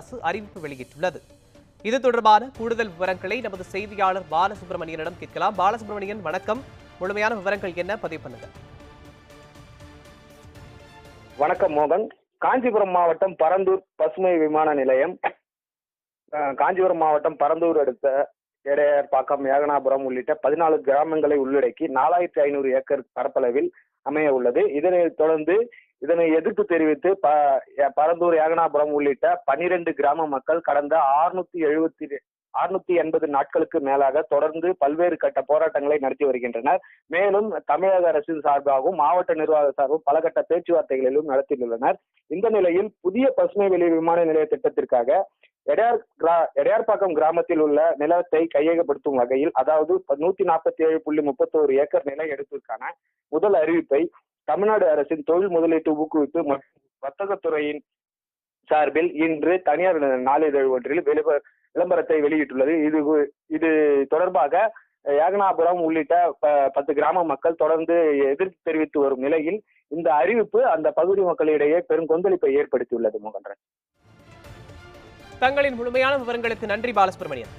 அரசு அறிவிப்பு வெளியிட்டுள்ளது. இது தொடர்பான கூடுதல் விவரங்களை நமது செய்தியாளர் பாலசுப்ரமணியனிடம் கேட்கலாம். பாலசுப்ரமணியன் வணக்கம். முழுமையான விவரங்கள் என்ன? பதிவு பண்ணுங்க வணக்கம் மோகன். காஞ்சிபுரம் மாவட்டம் பரந்தூர் பசுமை விமான நிலையம் காஞ்சிபுரம் மாவட்டம் பரந்தூர் அடுத்த எடையார்பாக்கம் ஏகனாபுரம் உள்ளிட்ட பதினாலு கிராமங்களை உள்ளடக்கி நாலாயிரத்தி ஐநூறு ஏக்கர் பரப்பளவில் அமைய உள்ளது. இதனை தொடர்ந்து இதனை எதிர்ப்பு தெரிவித்து ப பரந்தூர் ஏகனாபுரம் உள்ளிட்ட பனிரெண்டு கிராம மக்கள் கடந்த ஆறுநூத்தி எழுபத்தி அறுநூத்தி எண்பது நாட்களுக்கு மேலாக தொடர்ந்து பல்வேறு கட்ட போராட்டங்களை நடத்தி வருகின்றனர். மேலும் தமிழக அரசின் சார்பாகவும் மாவட்ட நிர்வாக சார்பும் பல கட்ட பேச்சுவார்த்தைகளிலும் நடத்தியுள்ளனர். இந்த நிலையில் புதிய பசுமை வெளி விமான நிலைய திட்டத்திற்காக எடையார் கிரா- எடையார்பாக்கம் கிராமத்தில் உள்ள நிலத்தை கையகப்படுத்தும் வகையில் அதாவது நூத்தி நாற்பத்தி ஏழு புள்ளி முப்பத்தோரு ஏக்கர் நில எடுப்பிற்கான முதல் அறிவிப்பை தமிழ்நாடு அரசின் தொழில் முதலீட்டு ஊக்குவிப்பு மற்றும் வர்த்தகத்துறையின் சார்பில் இன்று தனியார் நாளிதழ் ஒன்றில் வெளிவ- விளம்பரத்தை வெளியிட்டுள்ளது. இது இது தொடர்பாக ஏகனாபுரம் உள்ளிட்ட ப- பத்து கிராம மக்கள் தொடர்ந்து எதிர்ப்பு தெரிவித்து வரும் நிலையில் இந்த அறிவிப்பு அந்த பகுதி மக்களிடையே பெரும் கொந்தளிப்பை ஏற்படுத்தியுள்ளது மோகன்ராஜ் தங்களின் முழுமையான விவரங்களுக்கு நன்றி பாலசுப்ரமணியன்.